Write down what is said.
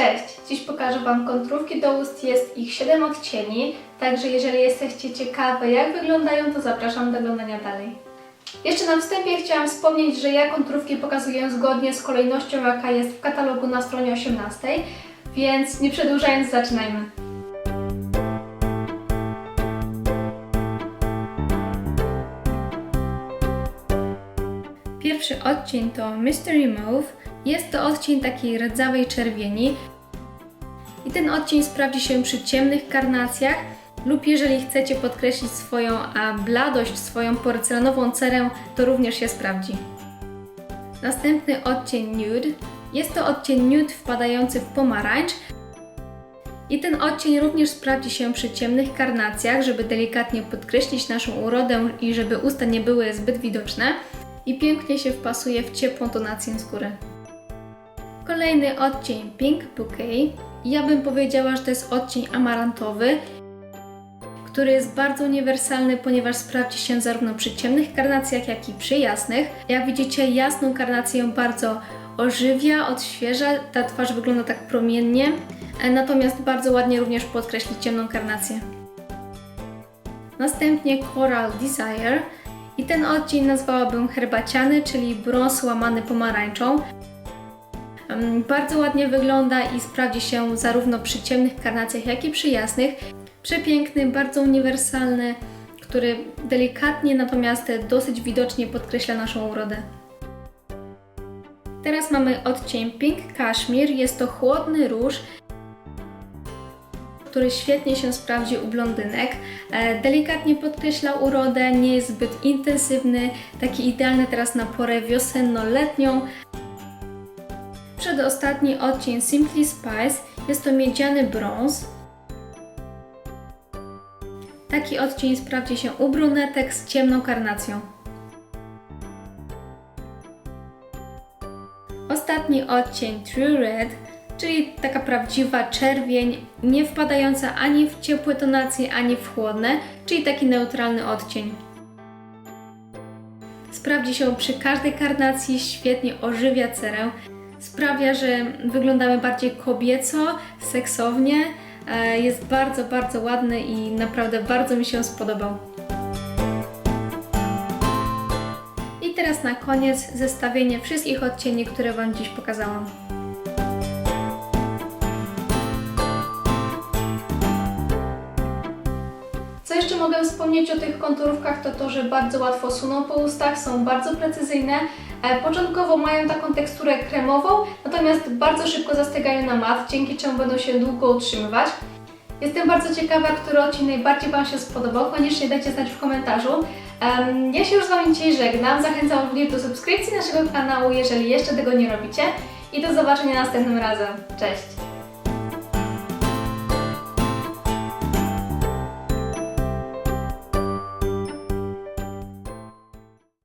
Cześć! Dziś pokażę Wam konturówki do ust. Jest ich 7 odcieni, także jeżeli jesteście ciekawe jak wyglądają, to zapraszam do oglądania dalej. Jeszcze na wstępie chciałam wspomnieć, że ja konturówki pokazuję zgodnie z kolejnością, jaka jest w katalogu na stronie 18, więc nie przedłużając, zaczynajmy. Pierwszy odcień to Mystery Mauve. Jest to odcień takiej rdzawej czerwieni. I ten odcień sprawdzi się przy ciemnych karnacjach lub jeżeli chcecie podkreślić swoją a, bladość, swoją porcelanową cerę, to również się sprawdzi. Następny odcień Nude. Jest to odcień nude wpadający w pomarańcz. I ten odcień również sprawdzi się przy ciemnych karnacjach, żeby delikatnie podkreślić naszą urodę i żeby usta nie były zbyt widoczne. I pięknie się wpasuje w ciepłą tonację skóry. Kolejny odcień Pink Bouquet. Ja bym powiedziała, że to jest odcień amarantowy, który jest bardzo uniwersalny, ponieważ sprawdzi się zarówno przy ciemnych karnacjach, jak i przy jasnych. Jak widzicie, jasną karnację bardzo ożywia, odświeża, ta twarz wygląda tak promiennie, e, natomiast bardzo ładnie również podkreśli ciemną karnację. Następnie Coral Desire i ten odcień nazwałabym herbaciany, czyli brąz łamany pomarańczą. Bardzo ładnie wygląda i sprawdzi się zarówno przy ciemnych karnacjach, jak i przy jasnych. Przepiękny, bardzo uniwersalny, który delikatnie, natomiast dosyć widocznie podkreśla naszą urodę. Teraz mamy odcień Pink Cashmere. Jest to chłodny róż, który świetnie się sprawdzi u blondynek. E, Delikatnie podkreśla urodę, nie jest zbyt intensywny, taki idealny teraz na porę wiosenno-letnią. Przedostatni odcień Simply Spice jest to miedziany brąz. Taki odcień sprawdzi się u brunetek z ciemną karnacją. Ostatni odcień True Red, czyli taka prawdziwa czerwień, nie wpadająca ani w ciepłe tonacje, ani w chłodne, czyli taki neutralny odcień. Sprawdzi się przy każdej karnacji, świetnie ożywia cerę, sprawia, że wyglądamy bardziej kobieco, seksownie. E, Jest bardzo, bardzo ładny i naprawdę bardzo mi się spodobał. I teraz na koniec zestawienie wszystkich odcieni, które Wam dziś pokazałam. Co jeszcze mogę wspomnieć o tych konturówkach, to to, że bardzo łatwo suną po ustach, są bardzo precyzyjne. E, Początkowo mają taką teksturę kremową, natomiast bardzo szybko zastygają na mat, dzięki czemu będą się długo utrzymywać. Jestem bardzo ciekawa, który odcinek najbardziej Wam się spodobał. Koniecznie dajcie znać w komentarzu. Ja się już z Wami dzisiaj żegnam. Zachęcam również do subskrypcji naszego kanału, jeżeli jeszcze tego nie robicie. I do zobaczenia następnym razem. Cześć!